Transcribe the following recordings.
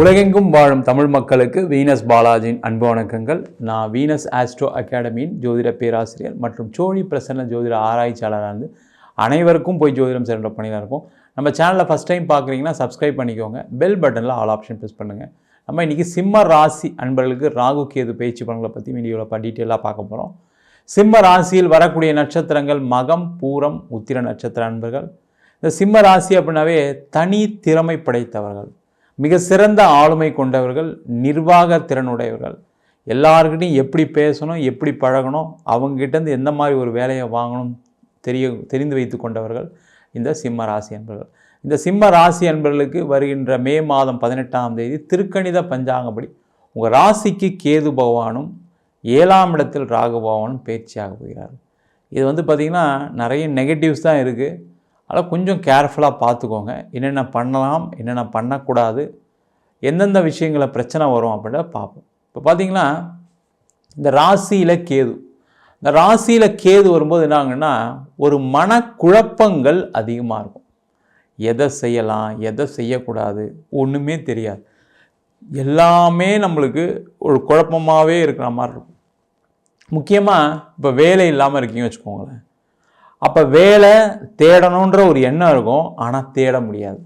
உலகெங்கும் வாழும் தமிழ் மக்களுக்கு வீனஸ் பாலாஜியின் அன்பு வணக்கங்கள். நான் வீனஸ் ஆஸ்ட்ரோ அகாடமியின் ஜோதிட பேராசிரியர் மற்றும் சோழி பிரசன்ன ஜோதிட ஆராய்ச்சியாளராக இருந்து அனைவருக்கும் போய் ஜோதிடம் சென்ற பணியில் இருக்கும். நம்ம சேனலில் ஃபஸ்ட் டைம் பார்க்குறீங்கன்னா சப்ஸ்கிரைப் பண்ணிக்கோங்க. பெல் பட்டனில் ஆல் ஆப்ஷன் ப்ரெஸ் பண்ணுங்கள் நம்ம இன்றைக்கி சிம்ம ராசி அன்பர்களுக்கு ராகு கேது பயிற்சி பலன்களை பற்றி வீடியோவில் டீட்டெயிலாக பார்க்க போகிறோம் சிம்ம ராசியில் வரக்கூடிய நட்சத்திரங்கள் மகம் பூரம் உத்திர நட்சத்திர அன்பர்கள். இந்த சிம்ம ராசி அப்படின்னாவே தனி திறமை படைத்தவர்கள். மிக சிறந்த ஆளுமை கொண்டவர்கள் நிர்வாக திறனுடையவர்கள். எல்லாருக்கிட்டையும் எப்படி பேசணும் எப்படி பழகணும் அவங்ககிட்டேருந்து எந்த மாதிரி ஒரு வேலையை வாங்கணும் தெரிய தெரிந்து வைத்து கொண்டவர்கள் இந்த சிம்ம ராசி அன்பர்கள். இந்த சிம்ம ராசி அன்பர்களுக்கு வருகின்ற மே மாதம் பதினெட்டாம் தேதி திருக்கணித பஞ்சாங்கப்படி உங்கள் ராசிக்கு கேது பகவானும் ஏழாம் இடத்தில் ராகு பகவானும் பேச்சியாக போகிறார். இது வந்து பார்த்திங்கன்னா நிறைய நெகட்டிவ்ஸ் தான் இருக்குது அதனால் கொஞ்சம் கேர்ஃபுல்லாக பார்த்துக்கோங்க. என்னென்ன பண்ணலாம் என்னென்ன பண்ணக்கூடாது எந்தெந்த விஷயங்களை பிரச்சனை வரும் அப்படின்றத பார்ப்போம். இப்போ பார்த்தீங்கன்னா இந்த ராசியில் கேது. இந்த ராசியில் கேது வரும்போது என்னாங்கன்னா ஒரு மனக்குழப்பங்கள் அதிகமாக இருக்கும். எதை செய்யலாம் எதை செய்யக்கூடாது ஒன்றுமே தெரியாது. எல்லாமே நம்மளுக்கு ஒரு குழப்பமாகவே இருக்கிற மாதிரி இருக்கும். முக்கியமாக இப்போ வேலை இல்லாமல் இருக்கீங்க வச்சுக்கோங்களேன். அப்போ வேலை தேடணுன்ற ஒரு எண்ணம் இருக்கும் ஆனால் தேட முடியாது.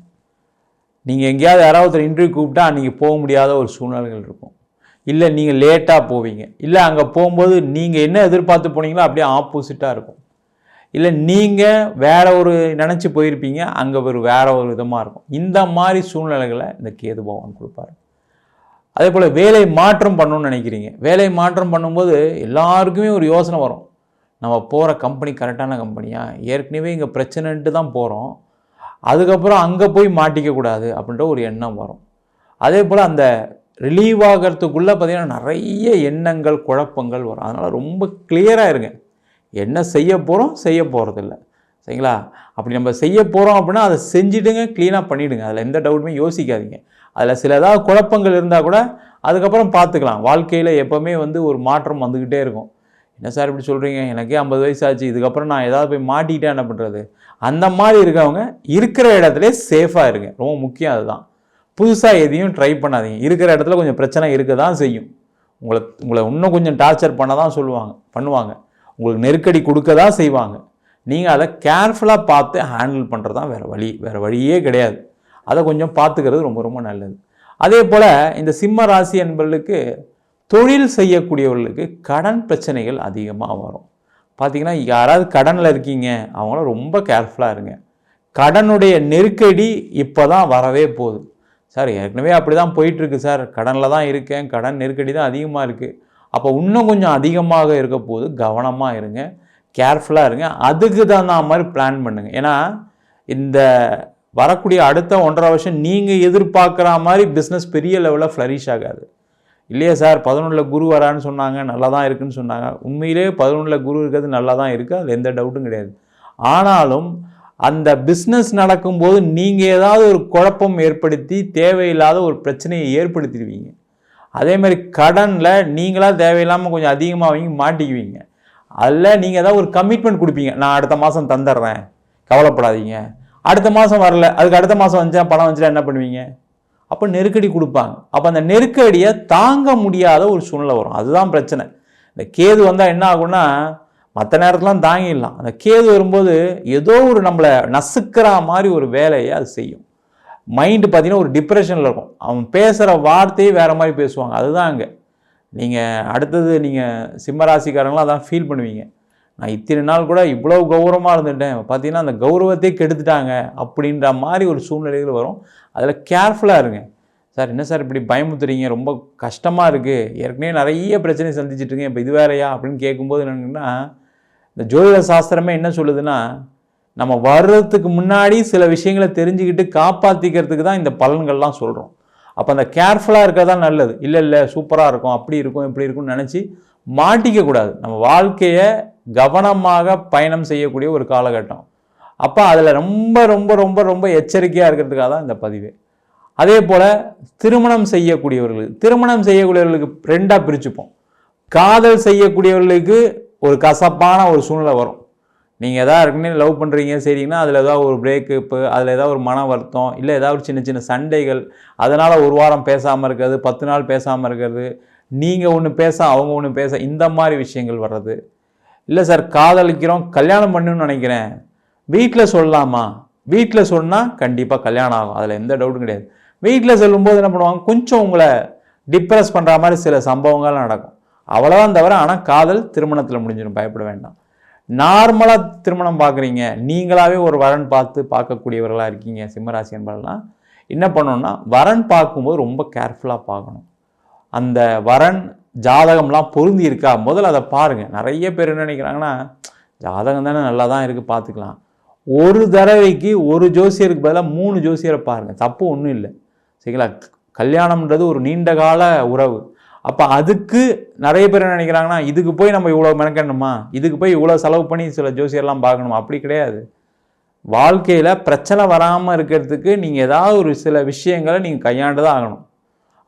நீங்கள் எங்கேயாவது யாராவது ஒருத்தர் இன்டர்வியூ கூப்பிட்டா அன்றைக்கி போக முடியாத ஒரு சூழ்நிலைகள் இருக்கும். இல்லை நீங்கள் லேட்டாக போவீங்க. இல்லை அங்கே போகும்போது நீங்கள் என்ன எதிர்பார்த்து போனீங்களோ அப்படியே ஆப்போசிட்டாக இருக்கும். இல்லை நீங்கள் வேற ஒரு நினச்சி போயிருப்பீங்க அங்கே ஒரு வேற ஒரு விதமாக இருக்கும். இந்த மாதிரி சூழ்நிலைகளை இந்த கேது பகவான் கொடுப்பாரு. அதே போல் வேலை மாற்றம் பண்ணணும்னு நினைக்கிறீங்க. வேலை மாற்றம் பண்ணும்போது எல்லாருக்குமே ஒரு யோசனை வரும். நம்ம போகிற கம்பெனி கரெக்டான கம்பெனியா ஏற்கனவே இங்கே பிரச்சனைன்ட்டு தான் போகிறோம் அதுக்கப்புறம் அங்கே போய் மாட்டிக்கக்கூடாது அப்படின்ற ஒரு எண்ணம் வரும். அதே போல் அந்த ரிலீவ் ஆகிறதுக்குள்ளே பார்த்திங்கன்னா நிறைய எண்ணங்கள் குழப்பங்கள் வரும். அதனால் ரொம்ப கிளியராக இருங்க. என்ன செய்ய போகிறோம் செய்ய போகிறதில்ல சரிங்களா? அப்படி நம்ம செய்ய போகிறோம் அப்படின்னா அதை செஞ்சுடுங்க க்ளீனாக பண்ணிவிடுங்க அதில் எந்த டவுட்டுமே யோசிக்காதீங்க. அதில் சில ஏதாவது குழப்பங்கள் இருந்தால் கூட அதுக்கப்புறம் பார்த்துக்கலாம் வாழ்க்கையில் எப்போவுமே வந்து ஒரு மாற்றம் வந்துக்கிட்டே இருக்கும். என்ன சார் இப்படி சொல்கிறீங்க எனக்கே ஐம்பது வயசு ஆச்சு இதுக்கப்புறம் நான் ஏதாவது போய் மாட்டிக்கிட்டேன் என்ன பண்ணுறது அந்த மாதிரி இருக்கவங்க இருக்கிற இடத்துல சேஃபாக இருங்க. ரொம்ப முக்கியம் அதுதான். புதுசாக எதையும் ட்ரை பண்ணாதீங்க. இருக்கிற இடத்துல கொஞ்சம் பிரச்சனை இருக்க தான் செய்யும். உங்களை உங்களை இன்னும் கொஞ்சம் டார்ச்சர் பண்ண தான் சொல்லுவாங்க பண்ணுவாங்க. உங்களுக்கு நெருக்கடி கொடுக்க தான் செய்வாங்க. நீங்கள் அதை கேர்ஃபுல்லாக பார்த்து ஹேண்டில் பண்ணுறது தான் வேறு வழி. வேறு வழியே கிடையாது. அதை கொஞ்சம் பார்த்துக்கிறது ரொம்ப ரொம்ப நல்லது. அதே போல் இந்த சிம்ம ராசி என்பவர்களுக்கு தொழில் செய்யக்கூடியவர்களுக்கு கடன் பிரச்சனைகள் அதிகமாக வரும். பார்த்தீங்கன்னா யாராவது கடனில் இருக்கீங்க அவங்களாம் ரொம்ப கேர்ஃபுல்லாக இருங்க. கடனுடைய நெருக்கடி இப்போ தான் வரவே போகுது. சார் ஏற்கனவே அப்படி தான் போயிட்டுருக்கு சார். கடனில் தான் இருக்கேன் கடன் நெருக்கடி தான் அதிகமாக இருக்குது அப்போ இன்னும் கொஞ்சம் அதிகமாக இருக்க போது கவனமாக இருங்க கேர்ஃபுல்லாக இருங்க. அதுக்கு தகுந்த மாதிரி பிளான் பண்ணுங்கள் ஏன்னா இந்த வரக்கூடிய அடுத்த ஒன்றரை வருஷம் நீங்கள் எதிர்பார்க்குற மாதிரி பிஸ்னஸ் பெரிய லெவலில் ஃப்ளரிஷ் ஆகாது. இல்லையா சார் பதினொன்றில் குரு வரான்னு சொன்னாங்க நல்லா தான் இருக்குன்னு சொன்னாங்க. உண்மையிலே பதினொன்றில் குரு இருக்கிறது நல்லா தான் இருக்குது அது எந்த டவுட்டும் கிடையாது. ஆனாலும் அந்த பிஸ்னஸ் நடக்கும்போது நீங்கள் ஏதாவது ஒரு குழப்பம் ஏற்படுத்தி தேவையில்லாத ஒரு பிரச்சனையை ஏற்படுத்திடுவீங்க. அதே மாதிரி கடனில் நீங்களாக தேவையில்லாமல் கொஞ்சம் அதிகமாக வாங்கி மாட்டிக்குவீங்க. அதில் நீங்கள் ஏதாவது ஒரு கமிட்மெண்ட் கொடுப்பீங்க. நான் அடுத்த மாதம் தந்துடுறேன் கவலைப்படாதீங்க. அடுத்த மாதம் வரல அதுக்கு அடுத்த மாதம் வந்துச்சா பணம் வந்துச்சா என்ன பண்ணுவீங்க? அப்போ நெருக்கடி கொடுப்பாங்க. அப்போ அந்த நெருக்கடியை தாங்க முடியாத ஒரு சூழ்நிலை வரும். அதுதான் பிரச்சனை. இந்த கேது வந்தால் என்ன ஆகும்னா மற்ற நேரத்துலாம் தாங்கிடலாம். அந்த கேது வரும்போது ஏதோ ஒரு நம்மளை நசுக்கிற மாதிரி ஒரு வேலையை அது செய்யும். மைண்டு பார்த்தீங்கன்னா ஒரு டிப்ரெஷனில் இருக்கும். அவன் பேசுகிற வார்த்தையே வேறு மாதிரி பேசுவாங்க. அதுதான் அங்கே. நீங்கள் அடுத்தது நீங்கள் சிம்மராசிக்காரங்களாம் அதான் ஃபீல் பண்ணுவீங்க. நான் இத்தனை நாள் கூட இவ்வளோ கௌரவமாக இருந்துட்டேன். பார்த்தீங்கன்னா அந்த கௌரவத்தையே கெடுத்துட்டாங்க அப்படின்ற மாதிரி ஒரு சூழ்நிலைகள் வரும். அதில் கேர்ஃபுல்லாக இருங்க. சார் என்ன சார் இப்படி பயமுத்துறீங்க ரொம்ப கஷ்டமாக இருக்குது ஏற்கனவே நிறைய பிரச்சனை சந்திச்சிட்டுருக்கேன் இப்போ இது வேறையா? அப்படின்னு கேட்கும்போது என்னன்னா இந்த ஜோதிட சாஸ்திரமே என்ன சொல்லுதுன்னா நம்ம வர்றதுக்கு முன்னாடி சில விஷயங்களை தெரிஞ்சுக்கிட்டு காப்பாற்றிக்கிறதுக்கு தான் இந்த பலன்கள்லாம் சொல்கிறோம் அப்போ அந்த கேர்ஃபுல்லாக இருக்கிறதா நல்லது. இல்லை இல்லை சூப்பராக இருக்கும். அப்படி இருக்கும் இப்படி இருக்கும்னு நினச்சி மாட்டிக்கக்கூடாது. நம்ம வாழ்க்கையை கவனமாக பயணம் செய்யக்கூடிய ஒரு காலகட்டம். அப்போ அதில் ரொம்ப ரொம்ப ரொம்ப ரொம்ப எச்சரிக்கையாக இருக்கிறதுக்காக தான் இந்த பதிவு. அதே போல் திருமணம் செய்யக்கூடியவர்களுக்கு திருமணம் செய்யக்கூடியவர்களுக்கு ரெண்டாக பிரிச்சுப்போம். காதல் செய்யக்கூடியவர்களுக்கு ஒரு கசப்பான ஒரு சூழ்நிலை வரும். நீங்கள் எதாவது இருக்குன்னு லவ் பண்ணுறீங்க சரிங்கன்னா அதில் ஏதாவது ஒரு பிரேக்கப்பு அதில் ஏதாவது ஒரு மன வருத்தம் இல்லை ஏதாவது ஒரு சின்ன சின்ன சண்டைகள் அதனால் ஒரு வாரம் பேசாமல் இருக்கிறது பத்து நாள் பேசாமல் இருக்கிறது நீங்கள் ஒன்று பேச அவங்க ஒன்று பேச இந்த மாதிரி விஷயங்கள் வர்றது. இல்லை சார் காதலிக்கிறோம் கல்யாணம் பண்ணணும்னு நினைக்கிறேன். வீட்டில் சொல்லலாமா? வீட்டில் சொன்னால் கண்டிப்பாக கல்யாணம் ஆகும். அதில் எந்த டவுட்டும் கிடையாது. வீட்டில் சொல்லும்போது என்ன பண்ணுவாங்க? கொஞ்சம் உங்களை டிப்ரெஸ் பண்ணுற மாதிரி சில சம்பவங்கள் நடக்கும். அவ்வளோதான் தவிர ஆனால் காதல் திருமணத்தில் முடிஞ்சிடும். பயப்பட வேண்டாம். நார்மலாக திருமணம் பார்க்குறீங்க நீங்களாகவே ஒரு வரன் பார்த்து பார்க்கக்கூடியவர்களாக இருக்கீங்க சிம்மராசி என்பதெல்லாம் என்ன பண்ணணும்னா வரன் பார்க்கும்போது ரொம்ப கேர்ஃபுல்லாக பார்க்கணும். அந்த வரன் ஜாதகம்லாம் பொருந்தி இருக்கா முதல்ல அதை பாருங்கள் நிறைய பேர் என்ன நினைக்கிறாங்கன்னா ஜாதகம் தானே நல்லா தான் இருக்குது பார்த்துக்கலாம். ஒரு தடவைக்கு ஒரு ஜோசியருக்கு பதிலாக மூணு ஜோசியரை பாருங்கள் தப்பு ஒன்றும் இல்லை. சரிங்களா? கல்யாணம்ன்றது ஒரு நீண்ட கால உறவு. அப்போ அதுக்கு நிறைய பேர் என்ன நினைக்கிறாங்கன்னா இதுக்கு போய் நம்ம இவ்வளோ மெனக்கணுமா இதுக்கு போய் இவ்வளோ செலவு பண்ணி சில ஜோசியர்லாம் பார்க்கணுமா? அப்படி கிடையாது. வாழ்க்கையில் பிரச்சனை வராமல் இருக்கிறதுக்கு நீங்கள் ஏதாவது ஒரு சில விஷயங்களை நீங்கள் கையாண்டு தான் ஆகணும்.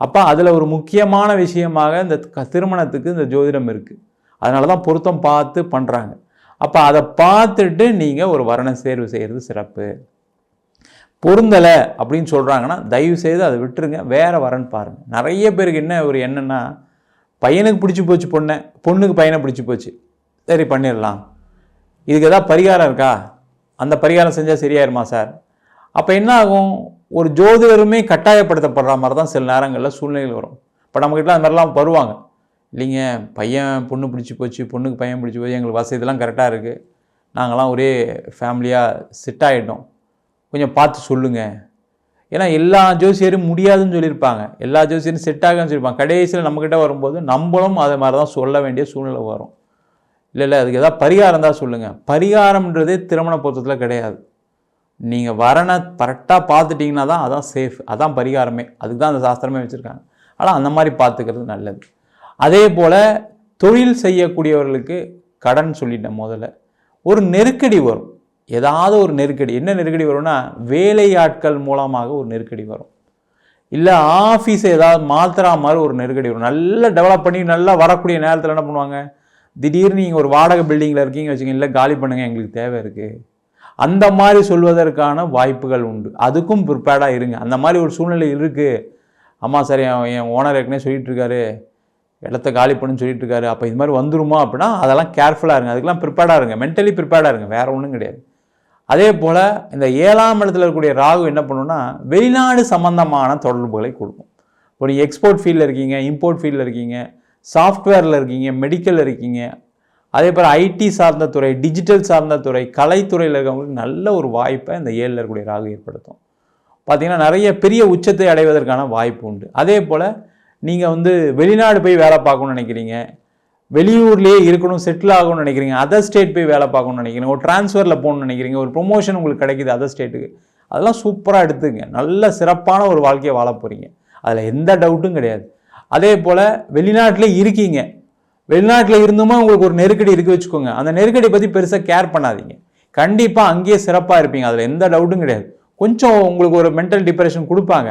அப்போ அதில் ஒரு முக்கியமான விஷயமாக இந்த க- திருமணத்துக்கு இந்த ஜோதிடம் இருக்குது அதனால தான் பொருத்தம் பார்த்து பண்ணுறாங்க அப்போ அதை பார்த்துட்டு நீங்கள் ஒரு வரண தேர்வு செய்கிறது சிறப்பு. பொருந்தலை அப்படின்னு சொல்கிறாங்கன்னா தயவு செய்து அதை விட்டுருங்க. வேறு வரன் பாருங்கள் நிறைய பேருக்கு என்ன ஒரு என்னென்னா பையனுக்கு பிடிச்சி போச்சு பொண்ணை பொண்ணுக்கு பையனை பிடிச்சி போச்சு. சரி பண்ணிடலாம். இதுக்கு ஏதாவது பரிகாரம் இருக்கா? அந்த பரிகாரம் செஞ்சால் சரியாயிருமா சார்? அப்போ என்ன ஆகும்? ஒரு ஜோதிடருமே கட்டாயப்படுத்தப்படுற மாதிரி தான் சில நேரங்களில் சூழ்நிலைகள் வரும். இப்போ நம்மக்கிட்ட அந்த மாதிரிலாம் வருவாங்க. இல்லைங்க பையன் பொண்ணு பிடிச்சி போச்சு பொண்ணுக்கு பையன் பிடிச்சி போச்சு எங்களுக்கு வசதியெல்லாம் கரெக்டாக இருக்குது நாங்களாம் ஒரே ஃபேமிலியாக செட் ஆகிட்டோம் கொஞ்சம் பார்த்து சொல்லுங்கள் ஏன்னா எல்லா ஜோசியரும் முடியாதுன்னு சொல்லியிருப்பாங்க. எல்லா ஜோசியரும் செட் ஆகும்னு சொல்லியிருப்பாங்க. கடைசியில் நம்மக்கிட்ட வரும்போது நம்மளும் அதை மாதிரி தான் சொல்ல வேண்டிய சூழ்நிலை வரும். இல்லை இல்லை அதுக்கு ஏதாவது பரிகாரம் தான் சொல்லுங்கள் பரிகாரம்ன்றதே திருமண பொருத்தத்தில் கிடையாது. நீங்கள் வரனை கரெக்டாக பார்த்துட்டிங்கன்னா தான் அதான் சேஃப் அதான் பரிகாரமே. அதுக்கு தான் அந்த சாஸ்திரமே வச்சுருக்காங்க. ஆனால் அந்த மாதிரி பார்த்துக்கிறது நல்லது. அதே போல் தொழில் செய்யக்கூடியவர்களுக்கு கடன் சொல்லிட்டேன் முதல்ல. ஒரு நெருக்கடி வரும். ஏதாவது ஒரு நெருக்கடி. என்ன நெருக்கடி வரும்னா வேலையாட்கள் மூலமாக ஒரு நெருக்கடி வரும். இல்லை ஆஃபீஸை ஏதாவது மாத்திரா மாதிரி ஒரு நெருக்கடி வரும். நல்லா டெவலப் பண்ணி நல்லா வரக்கூடிய நேரத்தில் என்ன பண்ணுவாங்க? திடீர்னு நீங்கள் ஒரு வாடகை பில்டிங்கில் இருக்கீங்க வச்சுக்கோங்க இல்லை காலி பண்ணுங்கள் எங்களுக்கு தேவை இருக்குது அந்த மாதிரி சொல்வதற்கான வாய்ப்புகள் உண்டு. அதுக்கும் ப்ரிப்பேர்டாக இருங்க. அந்த மாதிரி ஒரு சூழ்நிலை இருக்குது அம்மா சரி என் என் ஓனர் ஏற்கனவே சொல்லிகிட்ருக்காரு இடத்த காலி பண்ணுன்னு சொல்லிட்டு இருக்காரு அப்போ இது மாதிரி வந்துருமா அப்படின்னா அதெல்லாம் கேர்ஃபுல்லாக இருங்க. அதுக்கெல்லாம் ப்ரிப்பேர்டாக இருங்க. மென்டலி ப்ரிப்பேர்டாக இருங்க. வேறு ஒன்றும் கிடையாது. அதே போல் இந்த ஏழாம் இடத்துல இருக்கக்கூடிய ராகு என்ன பண்ணுன்னா வெளிநாடு சம்மந்தமான தொடர்புகளை கொடுக்கும். ஒரு எக்ஸ்போர்ட் ஃபீல்டில் இருக்கீங்க இம்போர்ட் ஃபீல்டில் இருக்கீங்க சாஃப்ட்வேரில் இருக்கீங்க மெடிக்கலில் இருக்கீங்க அதே போல் ஐடி சார்ந்த துறை டிஜிட்டல் சார்ந்த துறை கலைத்துறையில் இருக்கிறவங்களுக்கு நல்ல ஒரு வாய்ப்பை இந்த ஏழில் இருக்கக்கூடிய ராகு ஏற்படுத்தும். பார்த்தீங்கன்னா நிறைய பெரிய உச்சத்தை அடைவதற்கான வாய்ப்பு உண்டு. அதே போல் நீங்கள் வந்து வெளிநாடு போய் வேலை பார்க்கணும்னு நினைக்கிறீங்க வெளியூர்லேயே இருக்கணும் செட்டில் ஆகணும்னு நினைக்கிறீங்க அதர் ஸ்டேட் போய் வேலை பார்க்கணும்னு நினைக்கிறீங்க ஒரு ட்ரான்ஸ்ஃபரில் போகணும்னு நினைக்கிறீங்க ஒரு ப்ரொமோஷன் உங்களுக்கு கிடைக்குது அதர் ஸ்டேட்டுக்கு அதெல்லாம் சூப்பராக எடுத்துங்க. நல்ல சிறப்பான ஒரு வாழ்க்கையை வாழ போகிறீங்க அதில் எந்த டவுட்டும் கிடையாது. அதே போல் வெளிநாட்டிலே இருக்கீங்க. வெளிநாட்டில் இருந்துமா உங்களுக்கு ஒரு நெருக்கடி இருக்கு வச்சுக்கோங்க. அந்த நெருக்கடி பற்றி பெருசாக கேர் பண்ணாதீங்க. கண்டிப்பாக அங்கேயே சிறப்பாக இருப்பீங்க. அதில் எந்த டவுட்டும் கிடையாது. கொஞ்சம் உங்களுக்கு ஒரு மென்டல் டிப்ரெஷன் கொடுப்பாங்க.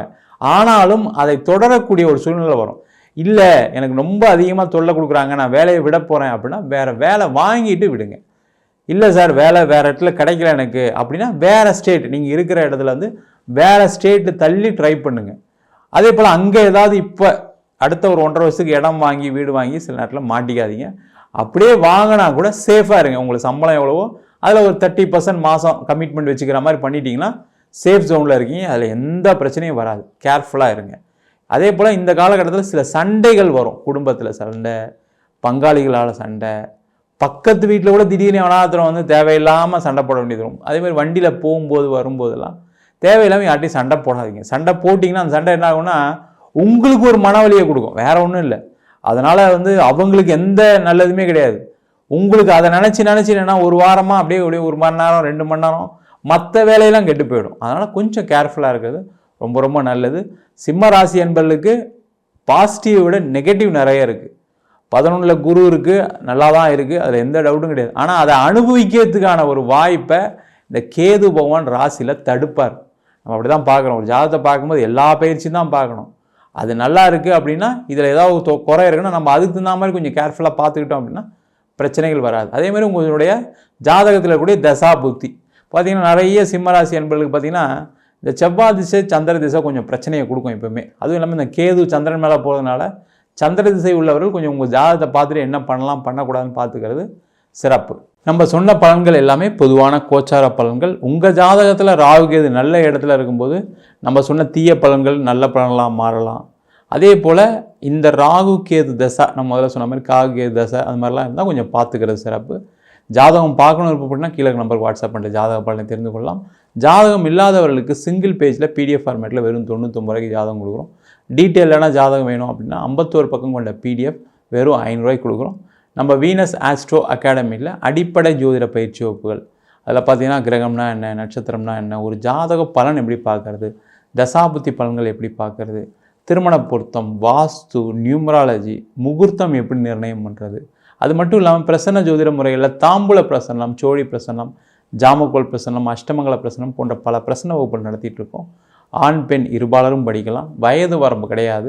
ஆனாலும் அதை தொடரக்கூடிய ஒரு சூழ்நிலை வரும். இல்லை எனக்கு ரொம்ப அதிகமாக தொல்லை கொடுக்குறாங்க. நான் வேலையை விட போகிறேன் அப்படின்னா வேறு வேலை வாங்கிட்டு விடுங்க. இல்லை சார் வேலை வேறு இடத்துல கிடைக்கல எனக்கு அப்படின்னா வேறு ஸ்டேட் நீங்கள் இருக்கிற இடத்துல வந்து வேறு ஸ்டேட்டு தள்ளி ட்ரை பண்ணுங்கள் அதே போல் அங்கே ஏதாவது இப்போ அடுத்த ஒரு ஒன்றரை வருஷத்துக்கு இடம் வாங்கி வீடு வாங்கி சில நேரத்தில் மாட்டிக்காதீங்க. அப்படியே வாங்கினா கூட சேஃபாக இருங்க. உங்களுக்கு சம்பளம் எவ்வளவோ அதில் ஒரு தேர்ட்டி பர்சன்ட் மாதம் கமிட்மெண்ட் வச்சுக்கிற மாதிரி பண்ணிட்டீங்கன்னா சேஃப் ஜோனில் இருக்கீங்க. அதில் எந்த பிரச்சனையும் வராது. கேர்ஃபுல்லாக இருங்க. அதே போல் இந்த காலகட்டத்தில் சில சண்டைகள் வரும். குடும்பத்தில் சண்டை பங்காளிகளால் சண்டை பக்கத்து வீட்டில் கூட திடீர்னு அனாத்திரம் வந்து தேவையில்லாமல் சண்டை போட வேண்டியது வரும். அதேமாதிரி வண்டியில் போகும்போது வரும்போதெல்லாம் தேவையில்லாமல் யார்ட்டையும் சண்டை போடாதீங்க. சண்டை போட்டிங்கன்னா அந்த சண்டை என்ன ஆகும்னா உங்களுக்கு ஒரு மனவலியை கொடுக்கும். வேற ஒன்றும் இல்லை. அதனால் வந்து அவங்களுக்கு எந்த நல்லதுமே கிடையாது. உங்களுக்கு அதை நினச்சி நினச்சி என்னென்னா ஒரு வாரமாக அப்படியே அப்படியே ஒரு மணி நேரம் ரெண்டு மணி நேரம் மற்ற வேலையெல்லாம் கெட்டு போயிடும். அதனால் கொஞ்சம் கேர்ஃபுல்லாக இருக்கிறது ரொம்ப ரொம்ப நல்லது. சிம்ம ராசி என்பர்களுக்கு பாசிட்டிவை விட நெகட்டிவ் நிறைய இருக்குது பதினொன்றில் குரு இருக்குது நல்லா தான் இருக்குது அதில் எந்த டவுட்டும் கிடையாது. ஆனால் அதை அனுபவிக்கிறதுக்கான ஒரு வாய்ப்பை இந்த கேது பகவான் ராசியில் தடுப்பார். நம்ம அப்படி தான் பார்க்குறோம் ஒரு ஜாதகத்தை பார்க்கும்போது எல்லா பயிற்சியும் தான் பார்க்கணும். அது நல்லா இருக்குது அப்படின்னா இதில் ஏதாவது தொ- குறை இருக்குன்னா நம்ம அதுக்கு தகுந்த மாதிரி கொஞ்சம் கேர்ஃபுல்லாக பார்த்துக்கிட்டோம் அப்படின்னா பிரச்சனைகள் வராது. அதே மாதிரி உங்களுடைய ஜாதகத்தில் கூடிய தசா புத்தி. பார்த்திங்கன்னா நிறைய சிம்மராசி என்பர்களுக்கு பார்த்திங்கன்னா இந்த செவ்வாய் திசை சந்திர திசை கொஞ்சம் பிரச்சனையை கொடுக்கும் எப்பவுமே. அதுவும் இல்லாமல் இந்த கேது சந்திரன் மேலே போகிறதுனால சந்திர திசை உள்ளவர்கள் கொஞ்சம் உங்கள் ஜாதகத்தை பார்த்துட்டு என்ன பண்ணலாம் பண்ணக்கூடாதுன்னு பார்த்துக்கிறது சிறப்பு. நம்ம சொன்ன பலன்கள் எல்லாமே பொதுவான கோச்சார பலன்கள். உங்கள் ஜாதகத்தில் ராகு கேது நல்ல இடத்துல இருக்கும்போது நம்ம சொன்ன தீய பலன்கள் நல்ல பலன்களாக மாறலாம். அதே போல் இந்த ராகு கேது தசை நம்ம முதல்ல சொன்ன மாதிரி காகு கேது தசை அது மாதிரிலாம் இருந்தால் கொஞ்சம் பார்த்துக்கிறது சிறப்பு. ஜாதகம் பார்க்கணும் விருப்பப்பட்டுனா கீழே நம்பருக்கு வாட்ஸ்அப் பண்ணிட்டு ஜாதக பலனை தெரிந்து கொள்ளலாம். ஜாதகம் இல்லாதவர்களுக்கு சிங்கிள் பேஜில் பிடிஎஃப் ஃபார்மேட்டில் வெறும் தொண்ணூத்தொம்பது ரூபாய்க்கு ஜாதகம் கொடுக்குறோம். டீட்டெயிலான ஜாதகம் வேணும் அப்படின்னா ஐம்பத்தோரு பக்கம் கொண்ட பிடிஎஃப் வெறும் ஐநூறுரூவாய்க்கு கொடுக்குறோம். நம்ம வீனஸ் ஆஸ்ட்ரோ அகாடமியில் அடிப்படை ஜோதிட பயிற்சி வகுப்புகள். அதில் பார்த்தீங்கன்னா கிரகம்னா என்ன நட்சத்திரம்னா என்ன ஒரு ஜாதக பலன் எப்படி பார்க்குறது தசாபுத்தி பலன்கள் எப்படி பார்க்குறது திருமண பொருத்தம் வாஸ்து நியூமராலஜி முகூர்த்தம் எப்படி நிர்ணயம் பண்ணுறது அது மட்டும் இல்லாமல் பிரசன்ன ஜோதிட முறையில் தாம்பூல பிரசன்னம் சோழி பிரசன்னம் ஜாமக்கோல் பிரசன்னம் அஷ்டமங்கல பிரசன்னம் போன்ற பல பிரசன்ன வகுப்புகள் நடத்திட்டு இருக்கோம். ஆண் பெண் இருபாலரும் படிக்கலாம். வயது வரம்பு கிடையாது.